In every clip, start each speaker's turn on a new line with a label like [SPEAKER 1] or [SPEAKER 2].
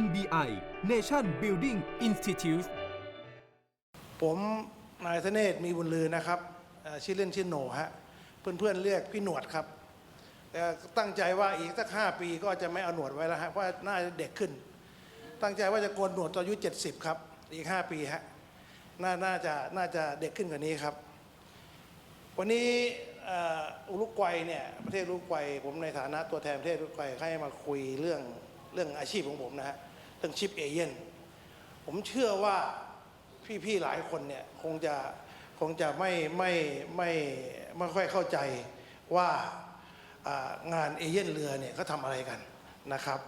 [SPEAKER 1] NBI Nation Building Institute
[SPEAKER 2] ผมนายธเนศมีบุญลือนะครับชื่อเล่นชื่อโหนฮะเพื่อนๆเรียกพี่หนวดครับ แต่ตั้งใจว่าอีกสักห้าปีก็จะไม่เอาหนวดไว้แล้วฮะเพราะน่าจะเด็กขึ้น ตั้งใจว่าจะโกนหนวดตอนอายุ 70 ครับ อีก 5 ปีฮะน่าน่าจะน่าจะเด็กขึ้นกว่านี้ครับ วันนี้อ่ออุรุกวัยเนี่ยประเทศอุรุกวัยผมในฐานะตัวแทนประเทศอุรุกวัยให้มาคุยเรื่อง เรื่องอาชีพของผมนะฮะเรื่องชิปเอเย่นผมเชื่อว่าพี่ๆหลายคนเนี่ยคงจะคงจะไม่ไม่ไม่ไม่ค่อยเข้าใจว่างานเอเย่นเรือเนี่ยเขาทำอะไรกันนะครับ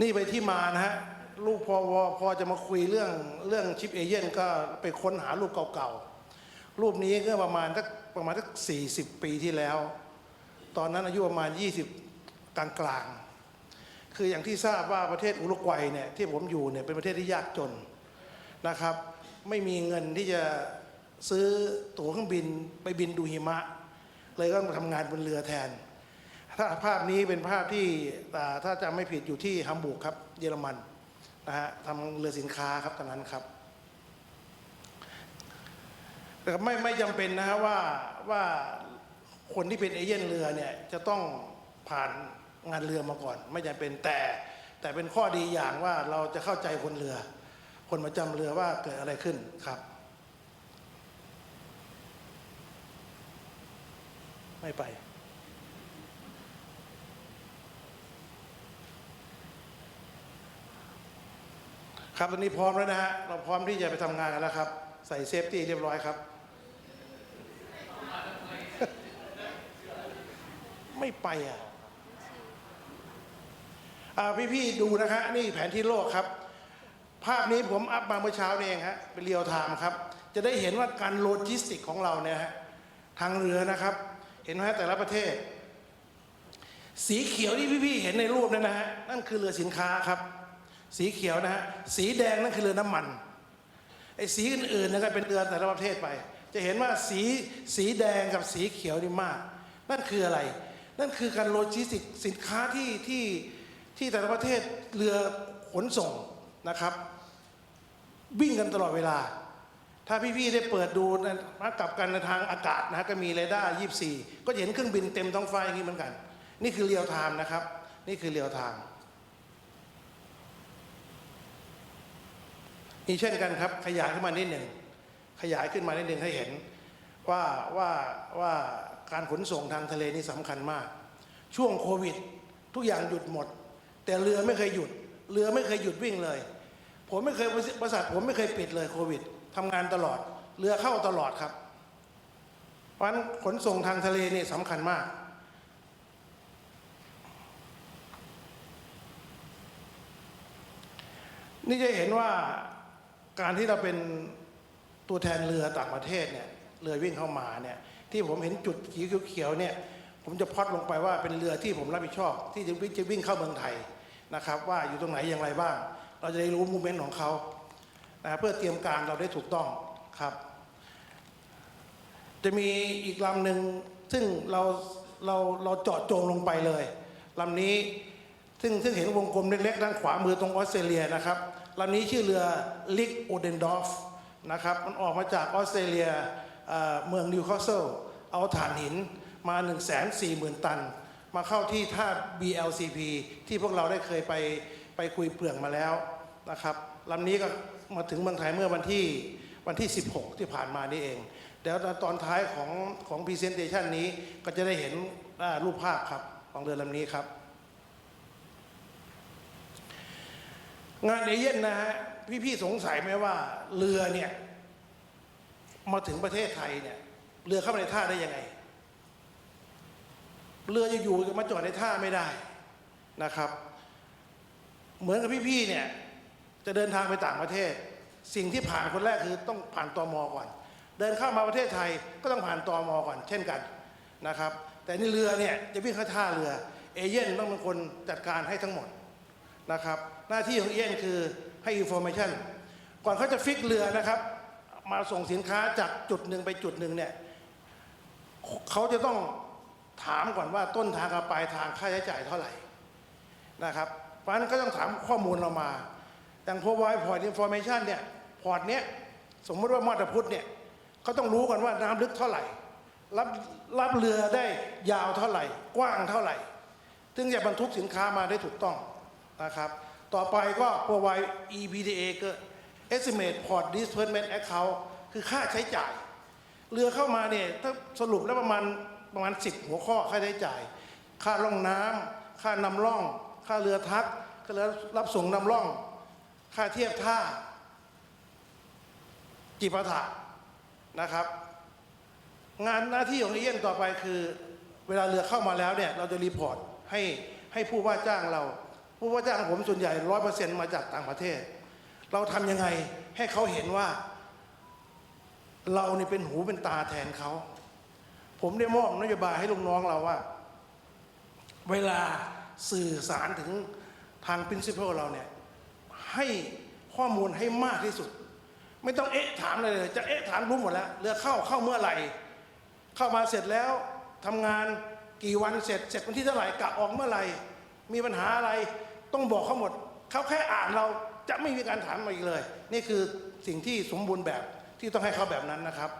[SPEAKER 2] นี่ไปที่มานะฮะรูปพอพอพอจะมาคุยเรื่องเรื่องชิปเอเย่นก็ไปค้นหารูปเก่าๆ รูปนี้ก็ประมาณสักประมาณสักสี่สิบปีที่แล้ว ตอนนั้นอายุประมาณ 20 กลางๆคืออย่างที่ทราบว่าประเทศอุรุกวัยเนี่ยที่ผมอยู่เนี่ยเป็นประเทศที่ยากจนนะครับ ไม่มีเงินที่จะซื้อตั๋วเครื่องบินไปบินดูหิมะ เลยต้องทำงานบนเรือแทน ถ้าภาพนี้เป็นภาพที่ถ้าจำไม่ผิดอยู่ที่ฮัมบูร์กครับเยอรมันนะฮะทำเรือสินค้าครับตอนนั้นครับแต่ไม่ไม่จำเป็นนะฮะว่าว่า คนที่เป็นเอเย่นเรือเนี่ยจะต้องผ่านงานเรือมาก่อน ไม่จำเป็นแต่แต่เป็นข้อดีอย่างว่าเราจะเข้าใจคนเรือ คนประจำเรือว่าเกิดอะไรขึ้นครับ ไม่ไปครับตอนนี้พร้อมแล้วนะฮะเราพร้อมที่จะไปทำงานกันแล้วครับ ใส่เซฟตี้เรียบร้อยครับ ไม่ไปอะอ่พี่ๆดูนะฮะนี่แผนที่โลกครับ ภาพนี้ผมอัพมาเมื่อเช้าเองฮะเป็นเรียลไทม์ครับ จะได้เห็นว่าการโลจิสติกของเราเนี่ยฮะทางเรือนะครับ เห็นไหมฮะแต่ละประเทศ สีเขียวที่พี่ๆเห็นในรูปนั่นนะฮะนั่นคือเรือสินค้าครับ สีเขียวนะฮะสีแดงนั่นคือเรือน้ำมันไอ้สีอื่นๆนะครับเป็นเรือแต่ละประเทศไป จะเห็นว่าสีสีแดงกับสีเขียวนี่มาก นั่นคืออะไร นั่นคือการโลจิสติกสินค้าที่ที่ที่แต่ละประเทศเรือขนส่งนะครับ วิ่งกันตลอดเวลา ถ้าพี่ๆได้เปิดดูนะกลับกันในทางอากาศนะฮะก็มีเรดาร์24 ก็เห็นเครื่องบินเต็มท้องฟ้าอย่างนี้เหมือนกัน นี่คือเรียลไทม์นะครับ นี่คือเรียลไทม์มีเช่นกันครับ ขยายขึ้นมานิดหนึ่งขยายขึ้นมานิดหนึ่งให้เห็น ว่าว่าว่าการขนส่งทางทะเลนี่สำคัญมาก ช่วงโควิด ทุกอย่างหยุดหมด แต่เรือไม่เคยหยุด เรือไม่เคยหยุดวิ่งเลย ผมไม่เคยบริษัทผมไม่เคยปิดเลยโควิดทำงานตลอด เรือเข้าตลอดครับ เพราะฉะนั้นขนส่งทางทะเลนี่สำคัญมากนี่จะเห็นว่าการที่เราเป็นตัวแทนเรือต่างประเทศเนี่ย เรือวิ่งเข้ามาเนี่ยที่ผมเห็นจุดสีเขียวๆเนี่ยผมจะพอดลงไปว่าเป็นเรือที่ผมรับผิดชอบ ที่จะวิ่งจะวิ่งเข้าเมืองไทยนะครับ ว่าอยู่ตรงไหนอย่างไรบ้าง เราจะได้รู้มูเมนต์ของเขานะเพื่อเตรียมการเราได้ถูกต้องครับ จะมีอีกลำหนึ่งซึ่งเราเราเราเจาะจงลงไปเลยลำนี้ซึ่งซึ่งเห็นวงกลมเล็กๆด้านขวามือตรงออสเตรเลียนะครับลำนี้ชื่อเรือลิกโอเดนดอฟนะครับมันออกมาจากออสเตรเลีย เมืองนิวคาสเซิลเอาถ่านหินมา 1 4 0 0 0 0 ตัน มาเข้าที่ท่า BLCP ที่พวกเราได้เคยไปไปคุยเปลืองมาแล้วนะครับลำนี้ก็มาถึงเมืองไทยเมื่อวันที่วันที่ 16 ที่ผ่านมานี่เอง เดี๋ยวตอนท้ายของของ Presentation นี้ก็จะได้เห็นรูปภาพครับของเรือลำนี้ครับ งานเอเย่นนะฮะพี่ๆสงสัยไหมว่าเรือเนี่ย มาถึงประเทศไทยเนี่ย เรือเข้ามาในท่าได้ยังไง เรือจะอยู่มาจอดในท่าไม่ได้นะครับ เหมือนกับพี่ๆเนี่ยจะเดินทางไปต่างประเทศ สิ่งที่ผ่านคนแรกคือต้องผ่านตอมอก่อน เดินเข้ามาประเทศไทยก็ต้องผ่านตอมอก่อน เช่นกันนะครับ แต่นี่เรือเนี่ยจะวิ่งเข้าท่าเรือเอเย่นต้องเป็นคนจัดการให้ทั้งหมดนะครับ หน้าที่ของเอียนคือให้อินโฟ a t ชันก่อนเขาจะฟิกเรือนะครับ มาส่งสินค้าจากจุดหนึ่งไปจุดหนึ่งเนี่ยเขาจะต้องถามก่อนว่าต้นทางกับปลายทางค่าใช้จ่ายเท่าไหร่นะครับ เพราะฉะนั้นก็ต้องถามข้อมูลเรามาอย่าง provide port information เนี่ยพอร์ตเนี้ยสมมติว่ามาตรพุทธเนี่ยเขาต้องรู้กันว่าน้ำลึกเท่าไหร่รับรับเรือได้ยาวเท่าไหร่ กว้างเท่าไหร่ถึงจะบรรทุกสินค้ามาได้ถูกต้องนะครับ ต่อไปก็ provide EPDA ก็ estimate port disbursement account คือค่าใช้จ่าย เรือเข้ามาเนี่ยถ้าสรุปแล้วประมาณประมาณ 10 หัวข้อค่าใช้จ่าย ค่าล่องน้ำค่านำล่อง ค่าเรือทักค่าเรือรับส่งนำล่อง ค่าเทียบท่า จิปาถะนะครับ งานหน้าที่ของเอเย่นต่อไปคือ เวลาเรือเข้ามาแล้วเนี่ยเราจะรีพอร์ตให้ให้ผู้ว่าจ้างเรา ผู้ว่าจ้างผมส่วนใหญ่ร้อยเปอร์เซ็นต์มาจากต่างประเทศ เราทำยังไงให้เขาเห็นว่า เรานี่เป็นหูเป็นตาแทนเขา ผมได้มอบนโยบายให้ลูกน้องเราว่า เวลาสื่อสารถึงทาง principal เราเนี่ย ให้ข้อมูลให้มากที่สุด ไม่ต้องเอ๊ะถามเลยเลยจะเอ๊ะถามรู้หมดแล้วเรือเข้าเข้าเมื่อไหร่ เข้ามาเสร็จแล้วทำงานกี่วันเสร็จเสร็จวันที่เท่าไหร่กะออกเมื่อไหร่ มีปัญหาอะไรต้องบอกเขาหมด เขาแค่อ่านเรา จะไม่มีการถามมาอีกเลย นี่คือสิ่งที่สมบูรณ์แบบที่ต้องให้เขาแบบนั้นนะครับ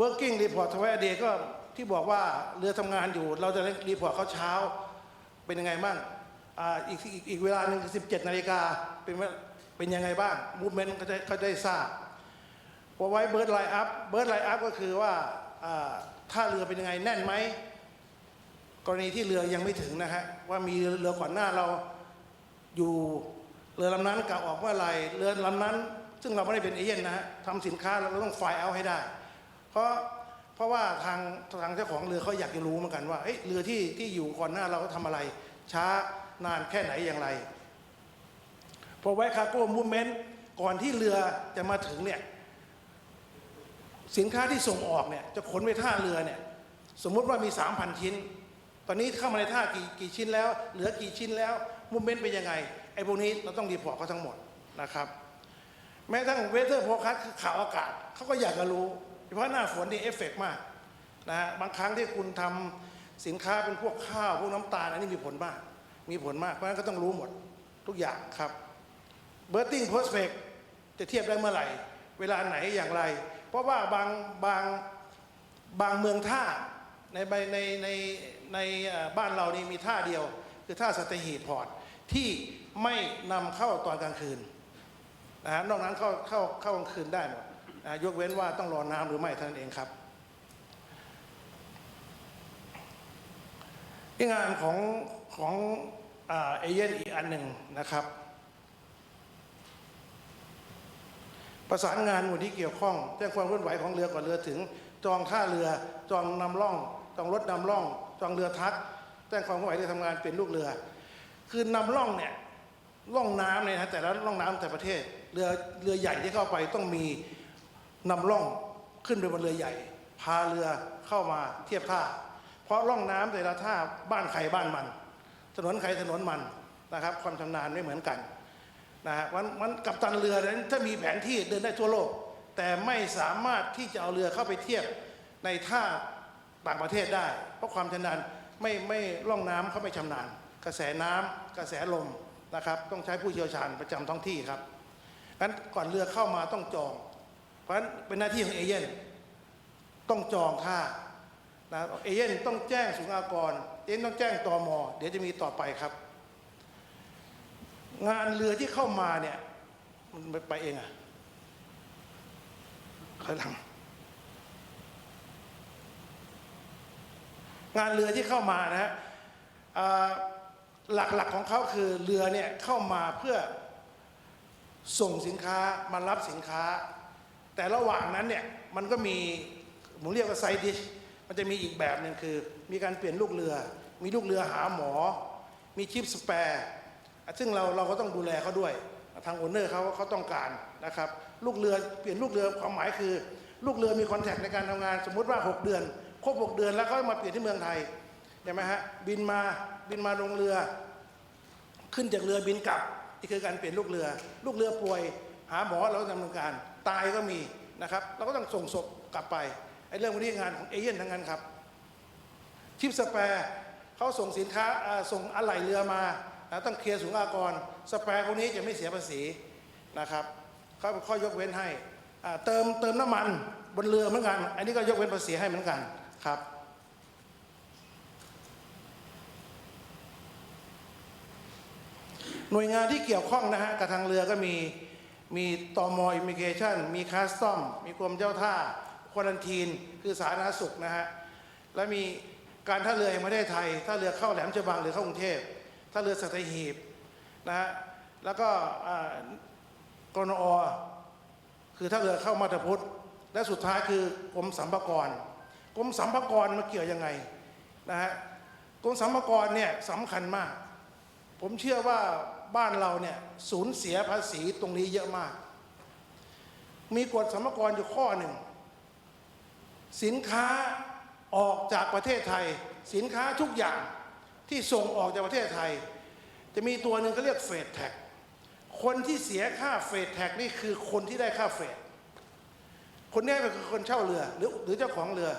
[SPEAKER 2] working report t w ice a day ก็ที่บอกว่าเรือทำงานอยู่ เราจะรีพอร์ตเขาเช้าเป็นยังไงบ้างอีกอีกอีกเวลาหนึ่งสิบเจ็ดนาฬิกาเป็นเป็นยังไงบ้างมูฟเมนต์เขาจะเขาจะได้ทราบพอไว้เบิร์ดไลน์อัพเบิร์ดไลน์อัพก็คือว่าอ่าถ้าเรือเป็นยังไงแน่นไหมกรณีที่เรือยังไม่ถึงนะฮะว่ามีเรือก่อนหน้าเรา อยู่เรือลำนั้นกลับออกเมื่อไหร่เรือลำนั้น ซึ่งเราไม่ได้เป็นเอเย่นนะฮะทำสินค้าเราต้องไฟเอาให้ได้ เพราะเพราะว่าทางทางเจ้าของเรือเขาอยากจะรู้เหมือนกันว่าเเรือที่ที่อยู่ก่อนหน้าเราทำอะไร ช้านานแค่ไหนอย่างไรพอไว้คาร์โก้มูเมนต์ก่อนที่เรือจะมาถึงเนี่ยสินค้าที่ส่งออกเนี่ยจะขนไปท่าเรือเนี่ยสมมุติว่ามี 3,000 ชิ้น ตอนนี้เข้ามาในท่ากี่กี่ชิ้นแล้ว เหลือกี่ชิ้นแล้ว มูเมนต์เป็นยังไงไอ้พวกนี้เราต้องรีพอร์ตเขาทั้งหมดนะครับ แม้ทั้งเวเ e อร์โ c คัสคือข่าวอากาศเขาก็อยากจะรู้เฉพาะหน้าฝนนี่เอฟเฟกต์มากนะฮะบางครั้งที่คุณทำสินค้าเป็นพวกข้าวพวกน้ำตาลอันนี้มีผลมาก มีผลมากเพราะฉะนั้นก็ต้องรู้หมดทุกอย่างครับเบ r ร์ติ้งโพสเ c กจะเทียบได้เมื่อไหร่ เวลาไหนอย่างไร เพราะว่าบางบางบางเมืองท่าในในในในบ้านเรานี่มีท่าเดียว คือท่าสตหีบพอร์ต ที่ไม่นำเข้าตอนกลางคืนนะฮะนอกนั้นเข้าเข้าเข้ากลางคืนได้หมดนะยกเว้นว่าต้องรอน้ำหรือไม่เท่านั้นเองครับที่งานของของเอเย่นอีกอันหนึ่งนะครับ ประสานงานหมู่ที่เกี่ยวข้องแจ้งความเคลื่อนไหวของเรือก่อนเรือถึง จองท่าเรือจองนำร่องจองรถนำร่องจองเรือทักแจ้งความเคลื่อนไหวที่ทำงานเป็นลูกเรือ คือนำร่องเนี่ยล่องน้ำเนี่ยนะแต่ละล่องน้ำแต่ประเทศเรือเรือใหญ่ที่เข้าไปต้องมีนำล่องขึ้นไปบนเรือใหญ่ พาเรือเข้ามาเทียบท่า เพราะล่องน้ำแต่ละท่าบ้านใครบ้านมัน ถนนใครถนนมันนะครับ ความชำนาญไม่เหมือนกันนะฮะมันมันกับตันเรือนั้นถ้ามีแผนที่เดินได้ทั่วโลก แต่ไม่สามารถที่จะเอาเรือเข้าไปเทียบในท่าต่างประเทศได้ เพราะความชำนาญไม่ไม่ล่องน้ำเขาไม่ชำนาญ กระแสน้ำกระแสลมนะครับ ต้องใช้ผู้เชี่ยวชาญประจำท้องที่ครับงั้นก่อนเรือเข้ามาต้องจอง เพราะฉะนั้นเป็นหน้าที่ของเอเย่นต้องจองท่านะเอเย่นต้องแจ้งสุลกากรเอเย่นต้องแจ้งตอมเดี๋ยวจะมีต่อไปครับ งานเรือที่เข้ามาเนี่ยมันไปเองอะใครทำงานเรือที่เข้ามานะฮะอ่า หลักๆของเขาคือเรือเนี่ยเข้ามาเพื่อส่งสินค้ามารับสินค้า แต่ระหว่างนั้นเนี่ยมันก็มีผมเรียกว่าไซดิชมันจะมีอีกแบบหนึ่งคือ มีการเปลี่ยนลูกเรือ มีลูกเรือหาหมอ มีชิปสแปร์ซึ่งเราเราก็ต้องดูแลเขาด้วย ทางโอนเนอร์เขาเขาต้องการนะครับ ลูกเรือเปลี่ยนลูกเรือความหมายคือ ลูกเรือมีคอนแทคในการทำงานสมมุติว่า 6 เดือน ครบ 6 เดือนแล้วเขามาเปลี่ยนที่เมืองไทย ใช่ไหมฮะบินมาบินมาลงเรือ ขึ้นจากเรือบินกลับนี่คือการเปลี่ยนลูกเรือ ลูกเรือป่วย หาหมอเราดำเนินการตายก็มีนะครับ เราก็ต้องส่งศพกลับไปไอ้เรื่องพวกนี้งานของเอเย่นทั้งนั้นครับทิปสแปร์เขาส่งสินค้าส่งอะไหล่เรือมาต้องเคลียร์สุลกากร สแปร์พวกนี้จะไม่เสียภาษีนะครับเขาข้อยกเว้นให้เติมเติมน้ำมันบนเรือเหมือนกัน อันนี้ก็ยกเว้นภาษีให้เหมือนกันครับ หน่วยงานที่เกี่ยวข้องนะฮะกับทางเรือก็มีมีตอมอิมิเกชันมีคัสตอม มีกรมเจ้าท่าควอนทีน คือสาธารณสุขนะฮะ และมีการท่าเรือแห่งประเทศไทย ท่าเรือเข้าแหลมฉบังหรือเข้ากรุงเทพ ท่าเรือสัตหีบนะฮะ แล้วก็อ่ากรนอคือท่าเรือเข้ามาตพุทธ และสุดท้ายคือกรมสัมภากรกรมสัมภากรมาเกี่ยวยังไงนะฮะ กรมสัมภากรเนี่ยสำคัญมาก ผมเชื่อว่า บ้านเราเนี่ยสูญเสียภาษีตรงนี้เยอะมาก มีกฎสมรพากรอยู่ข้อหนึ่ง สินค้าออกจากประเทศไทย สินค้าทุกอย่างที่ส่งออกจากประเทศไทย จะมีตัวหนึ่งเขาเรียกเฟดแท็กคนที่เสียค่าเฟดแท็กนี่คือคนที่ได้ค่าเฟดคนนี้เป็นคนเช่าเรือหรือหรือเจ้าของเรือ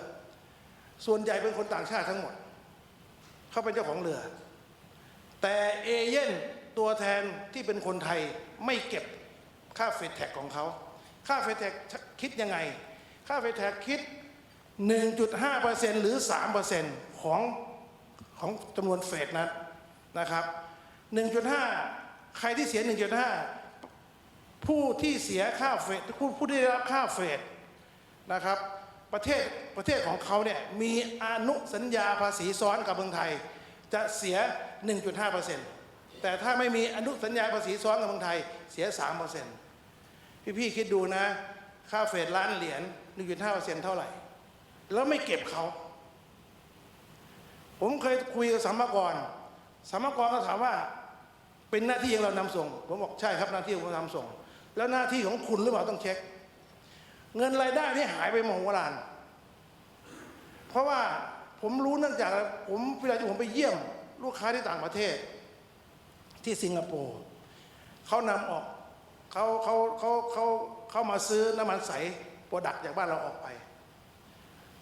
[SPEAKER 2] ส่วนใหญ่เป็นคนต่างชาติทั้งหมด เขาเป็นเจ้าของเรือ แต่เอเย่น ตัวแทนที่เป็นคนไทยไม่เก็บค่าเฟดแท็กของเขา ค่าเฟดแท็กคิดยังไง ค่าเฟดแท็กคิด 1.5%หรือ 3%ของของจำนวนเฟดนั้นนะครับ 1.5 ใครที่เสีย 1.5 ผู้ที่เสียค่าเฟดผู้ผู้ที่ได้รับค่าเฟดนะครับประเทศประเทศของเขาเนี่ยมีอนุสัญญาภาษีซ้อนกับเมืองไทย จะเสีย 1.5% แต่ถ้าไม่มีอนุสัญญาภาษีซ้อนกับเมืองไทยเสีย 3%พี่ๆคิดดูนะ ค่าเฟดล้านเหรียญ1.5%เท่าไหร่ แล้วไม่เก็บเขา ผมเคยคุยกับสัมภากรสัมภากรก็ถามว่าเป็นหน้าที่ของเรานำส่ง ผมบอกใช่ครับหน้าที่ของเรานำส่ง แล้วหน้าที่ของคุณหรือเปล่าต้องเช็ค เงินรายได้ที่หายไปมโหฬารเพราะว่าผมรู้เนื่องจากผมเวลาที่ผมไปเยี่ยม ลูกค้าที่ต่างประเทศ ที่สิงคโปร์เขานำออกเขาเขาเขาเขาเขามาซื้อน้ำมันใสโปรดักต์จากบ้านเราออกไป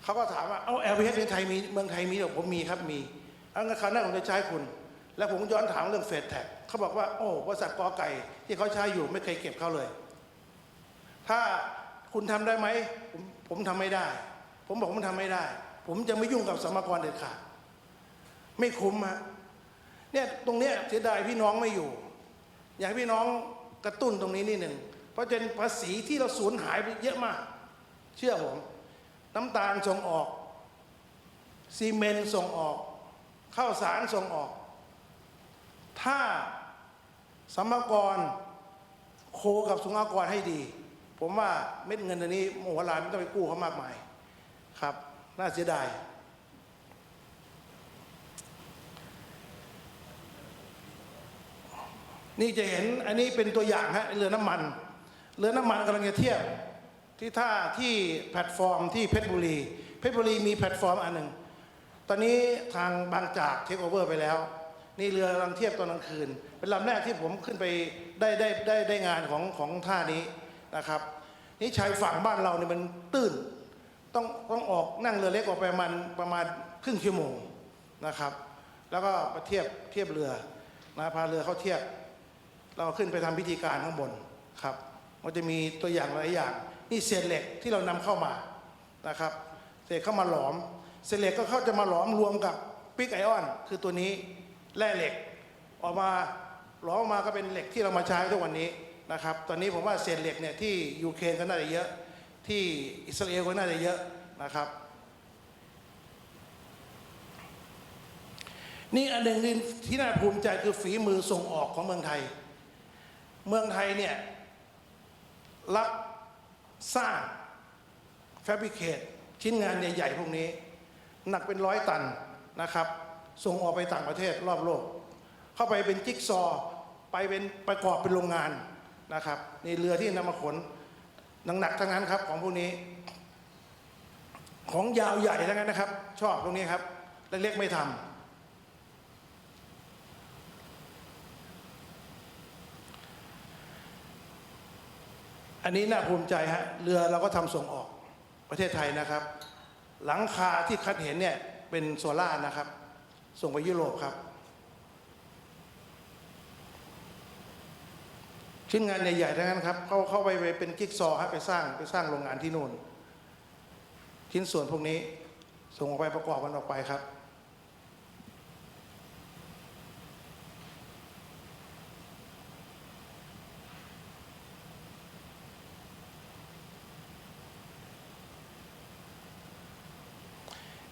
[SPEAKER 2] เขาก็ถามว่า เอา LPH ในไทยมีเมืองไทยมีหรอผมมีครับมีเอางั้นคราวหน้าผมจะใช้คุณ แล้วผมย้อนถามเรื่องเฟดแท็กเขาบอกว่า โอ้บริษัทกอไก่ ที่เขาใช้อยู่ไม่เคยเก็บเขาเลย ถ้าคุณทำได้ไหม ผมผมทำไม่ได้ ผมบอกผมทำไม่ได้ ผมจะไม่ยุ่งกับสมกรเด็ดขาดไม่คุ้มฮะ เนี่ยตรงเนี้ยเสียดายพี่น้องไม่อยู่ อยากให้พี่น้องกระตุ้นตรงนี้นิดหนึ่ง เพราะเป็นภาษีที่เราสูญหายไปเยอะมาก เชื่อผม น้ำตาลส่งออกซีเมนต์ส่งออกข้าวสารส่งออก ถ้าสมกรโคกับสุงากรให้ดี ผมว่าเม็ดเงินตัวนี้โมโหลานไม่ต้องไปกู้เขามากมาย ครับ น่าเสียดาย นี่จะเห็นอันนี้เป็นตัวอย่างฮะเรือน้ำมัน เรือน้ำมันกำลังจะเทียบที่ท่าที่แพลตฟอร์มที่เพชรบุรี เพชรบุรีมีแพลตฟอร์มอันหนึ่ง ตอนนี้ทางบางจากเทคโอเวอร์ไปแล้ว นี่เรือกำลังเทียบตอนกลางคืน เป็นลำแรกที่ผมขึ้นไปได้ได้ได้ได้งานของของท่านี้นะครับ นี่ชายฝั่งบ้านเราเนี่ยมันตื้น ต้องต้องออกนั่งเรือเล็กออกไปประมาณประมาณครึ่งชั่วโมงนะครับ แล้วก็มาเทียบเทียบเรือนะพาเรือเข้าเทียบ เราขึ้นไปทำพิธีการข้างบนครับมันจะมีตัวอย่างหลายอย่าง นี่เศษเหล็กที่เรานำเข้ามานะครับเศษเข้ามาหลอมเศษเหล็กก็เข้าจะมาหลอมรวมกับปิกไอออน คือตัวนี้แร่เหล็ก ออกมาหลอมออกมาก็เป็นเหล็กที่เรามาใช้ทุกวันนี้นะครับตอนนี้ผมว่าเศษเหล็กเนี่ยที่ยูเครนก็น่าจะเยอะที่อิสราเอลก็น่าจะเยอะนะครับ นี่อันหนึ่งที่น่าภูมิใจคือฝีมือส่งออกของเมืองไทย เมืองไทยเนี่ยรับสร้างแฟบริเคตชิ้นงานใหญ่ๆพวกนี้ หนักเป็นร้อยตันนะครับ ส่งออกไปต่างประเทศรอบโลก เข้าไปเป็นจิ๊กซอว์ไปเป็นประกอบเป็นโรงงานนะครับนี่เรือที่นำมาขนหนักๆทั้งนั้นครับของพวกนี้ ของยาวใหญ่ทั้งนั้นนะครับ ชอบตรงนี้ครับเล็กๆไม่ทำ อันนี้น่าภูมิใจฮะเรือเราก็ทำส่งออกประเทศไทยนะครับ หลังคาที่คัดเห็นเนี่ยเป็นโซล่านะครับ ส่งไปยุโรปครับชิ้นงานใหญ่ๆทั้งนั้นครับเขาเข้าไปเป็นกิ๊กซอว์ครับไปสร้างไปสร้างโรงงานที่นู่นชิ้นส่วนพวกนี้ส่งออกไปประกอบกันออกไปครับ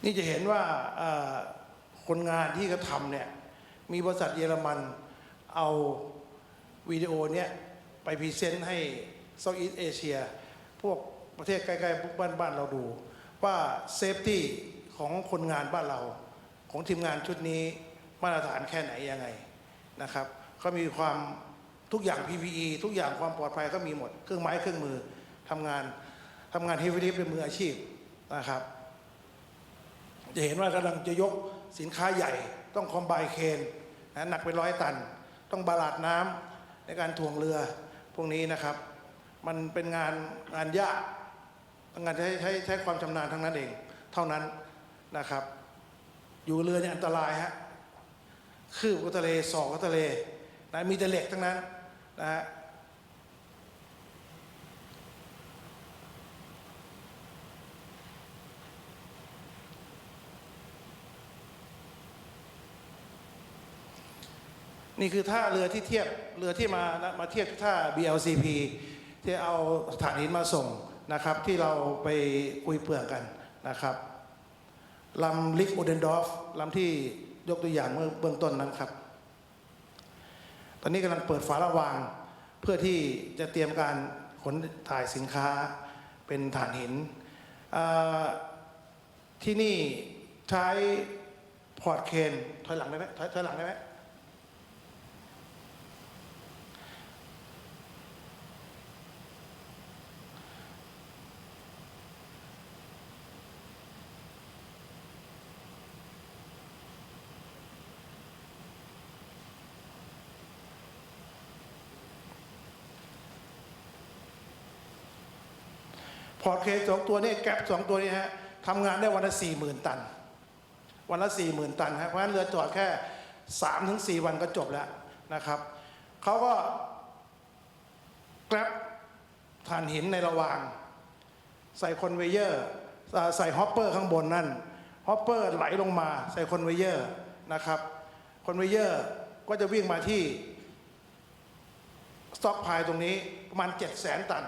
[SPEAKER 2] นี่จะเห็นว่าคนงานที่เขาทำเนี่ยมีบริษัทเยอรมันเอาวิดีโอเนี่ยไปพรีเซนต์ให้เซาท์อีสเอเชียพวกประเทศใกล้ๆบ้านบ้านเราดู ว่าเซฟตี้ของคนงานบ้านเรา ของทีมงานชุดนี้มาตรฐานแค่ไหนยังไงนะครับเขามีความทุกอย่าง PPE ทุกอย่างความปลอดภัยก็มีหมด เครื่องไม้เครื่องมือทำงานทำงานเฮฟวี่ลิฟเป็นมืออาชีพนะครับ จะเห็นว่ากำลังจะยกสินค้าใหญ่ ต้องคอมไบเคนนะหนักเป็นร้อยตัน ต้องบาลาดน้ำในการถ่วงเรือพวกนี้นะครับ มันเป็นงานงานยากงานใช้ใช้ใช้ความชำนาญทั้งนั้นเองเท่านั้นนะครับ อยู่เรือเนี่ยอันตรายฮะคืบก็ทะเลศอกก็ทะเลนะมีแต่เหล็กทั้งนั้นนะฮะ นี่คือท่าเรือที่เทียบเรือที่มามาเทียบท่า BLCP ที่เอาฐานหินมาส่งนะครับ ที่เราไปคุยเปลือกกันนะครับลำลิกโอเดนดอฟลำที่ยกตัวอย่างเมื่อเบื้องต้นนั้นครับ ตอนนี้กำลังเปิดฝาระวาง เพื่อที่จะเตรียมการขนถ่ายสินค้าเป็นฐานหิน ที่นี่ใช้พอร์ตเคนถอยหลังได้ไหมถอยถอยหลังได้ไหม พอร์ตเคสองตัวนี้แกลบสองตัวนี้ฮะทำงานได้วันละสี่หมื่นตัน วันละสี่หมื่นตันฮะเพราะฉะนั้นเรือจอดแค่สามถึงสี่วันก็จบแล้วนะครับเขาก็แกลบถ่านหินในระหว่าง ใส่คอนเวเยอร์ใส่ฮอปเปอร์ข้างบนนั่นฮอปเปอร์ไหลลงมาใส่คอนเวเยอร์นะครับคอนเวเยอร์ก็จะวิ่งมาที่สต็อกพายตรงนี้ประมาณ7 0 0 0 0 0 ตัน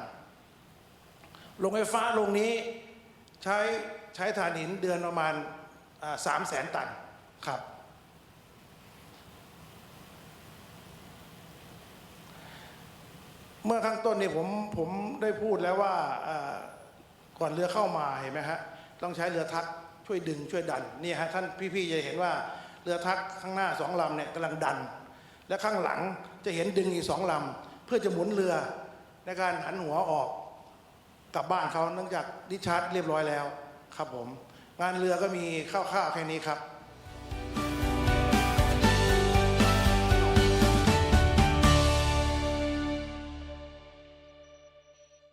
[SPEAKER 2] โรงไฟฟ้าโรงนี้ใช้ใช้ถ่านหินเดือนประมาณสามแสนตันครับ เมื่อข้างต้นนี่ผมผมได้พูดแล้วว่าอ่าก่อนเรือเข้ามาเห็นไหมฮะต้องใช้เรือทักช่วยดึงช่วยดันนี่ฮะท่านพี่ๆจะเห็นว่าเรือทักข้างหน้าสองลำเนี่ยกำลังดัน และข้างหลังจะเห็นดึงอีกสองลำเพื่อจะหมุนเรือในการหันหัวออก กลับบ้านเขาเนื่องจากดิชาร์จเรียบร้อยแล้วครับผมงานเรือก็มีคร่าวๆแค่นี้ครับ